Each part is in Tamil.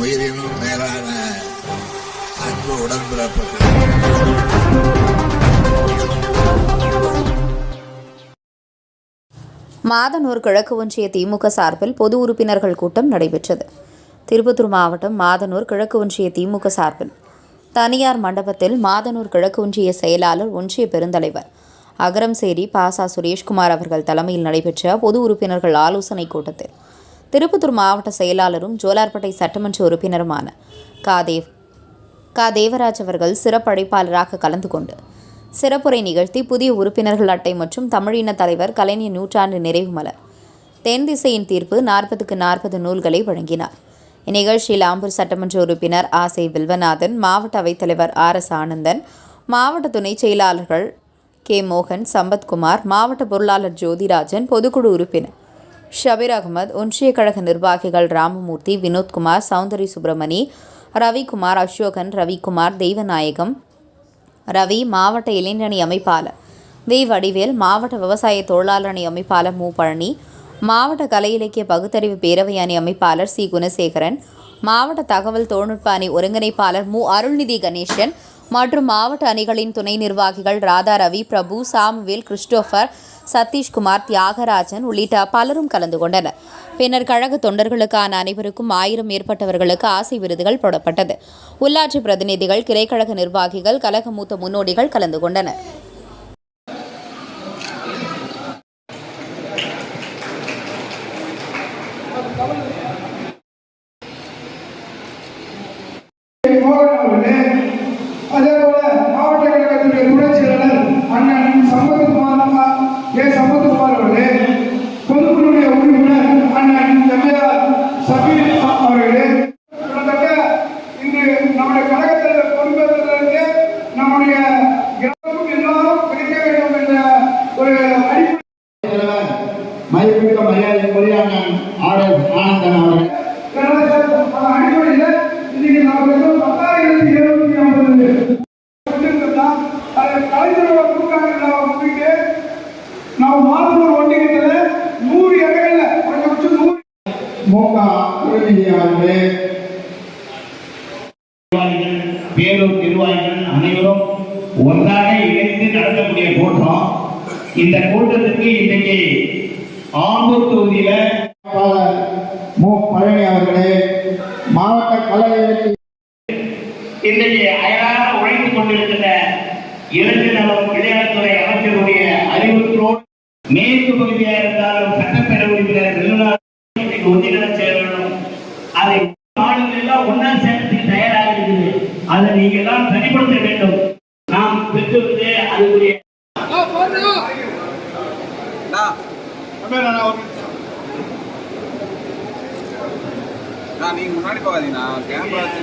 உயிரினும் மேலான அன்பு உடன்பிறப்புகள். மாதனூர் கிழக்கு ஒன்றிய திமுக சார்பில் பொது உறுப்பினர்கள் கூட்டம் நடைபெற்றது. திருப்பத்தூர் மாவட்டம் மாதனூர் கிழக்கு ஒன்றிய திமுக சார்பில். தனியார் மண்டபத்தில் மாதனூர் கிழக்கு ஒன்றிய செயலாளர் ஒன்றிய பெருந்தலைவர் அகரம்சேரி பாசா சுரேஷ்குமார் அவர்கள் தலைமையில் நடைபெற்ற பொது உறுப்பினர்கள் ஆலோசனைக் கூட்டத்தில் திருப்பத்தூர் மாவட்ட செயலாளரும் ஜோலார்பேட்டை சட்டமன்ற உறுப்பினருமான காதேவ் கா தேவராஜ் அவர்கள் சிறப்பழைப்பாளராக கலந்து கொண்டு சிறப்புரை நிகழ்த்தி புதிய உறுப்பினர்கள் அட்டை மற்றும் தமிழின தலைவர் கலைஞர் நூற்றாண்டு நிறைவு மலர் தென் திசையின் தீர்ப்பு நாற்பதுக்கு நாற்பது நூல்களை வழங்கினார். இந்நிகழ்ச்சியில் ஆம்பூர் சட்டமன்ற உறுப்பினர் ஆசை வில்வநாதன் மாவட்ட அவைத்தலைவர் ஆர் எஸ் ஆனந்தன் மாவட்ட துணைச் செயலாளர்கள் கே மோகன் சம்பத்குமார் மாவட்ட பொருளாளர் ஜோதிராஜன் பொதுக்குழு உறுப்பினர் ஷபீர் அகமது ஒன்றிய கழக நிர்வாகிகள் ராமமூர்த்தி வினோத்குமார் சௌந்தரி சுப்பிரமணி ரவிக்குமார் அசோகன் ரவிக்குமார் தெய்வநாயகம் ரவி மாவட்ட இளைஞரணி அமைப்பாளர் வி வடிவேல் மாவட்ட விவசாய தொழிலாளர் அணி அமைப்பாளர் மு. பழனி மாவட்ட கலை இலக்கிய பகுத்தறிவு பேரவை அணி அமைப்பாளர் சி. குணசேகரன் மாவட்ட தகவல் தொழில்நுட்ப அணி ஒருங்கிணைப்பாளர் மு. அருள்நிதி கணேசன் மற்றும் மாவட்ட அணிகளின் துணை நிர்வாகிகள் ராதா ரவி பிரபு சாமுவேல் கிறிஸ்டோஃபர் சதீஷ்குமார் தியாகராஜன் உள்ளிட்ட பலரும் கலந்து கொண்டனர். பின்னர் கழக தொண்டர்களுக்கான அனைவருக்கும் ஆயிரம் மேற்பட்டவர்களுக்கு ஆசை விருதுகள் போடப்பட்டது. உள்ளாட்சி பிரதிநிதிகள் கிளைக்கழக நிர்வாகிகள் கழக மூத்த முன்னோடிகள் கலந்து கொண்டனர். நூறு மூகா உறுதியை அவர்களே நிர்வாகிகள் பேரூர் நிர்வாகிகள் அனைவரும் ஒன்றாக இணைந்து நடத்தக்கூடிய கூட்டம். இந்த கூட்டத்திற்கு இன்றைக்கு ஆம்பூர் தொகுதியில வேட்பாளர் மு பழனி அவர்களே மாவட்ட கலை இலக்கிய இன்றைக்கு அயலாக உழைத்துக் கொண்டிருக்கிற இளைஞர் நலம் விளையாட்டுத்துறை அமைச்சருடைய அறிவுறுத்தலோடு மேற்கு பகுதியாக இருந்தாலும் சட்டப்பேரவை உறுப்பினர் வெள்ளுநாள் இன்றைக்கு ஒன்றிணைய சேர வேண்டும். அதை நாடுகள் எல்லாம் ஒன்னா சேர்த்துக்கு தயாராக இருக்குது. அதை நீங்க எல்லாம் சரிப்படுத்த வேண்டும். நாம் பெற்று வந்து அதுக்குரிய நீங்க முன்னாடி போகாதீங்கண்ணா கேமரா வச்சு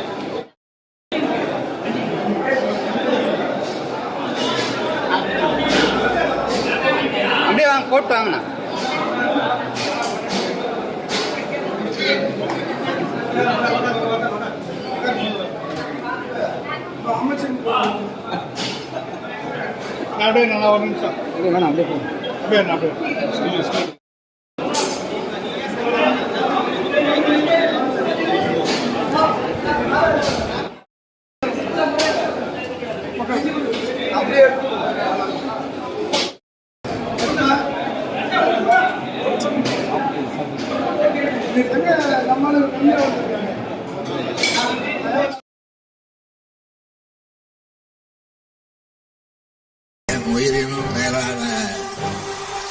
போட்டு வாங்கண்ணா அப்படியே நல்லா ஒரு நிமிஷம். வேணாம் அப்படியே போங்க. அப்படியே அப்படியே என் உயிரினும் மேலான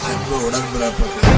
அன்பு உடன்பிறப்புகள்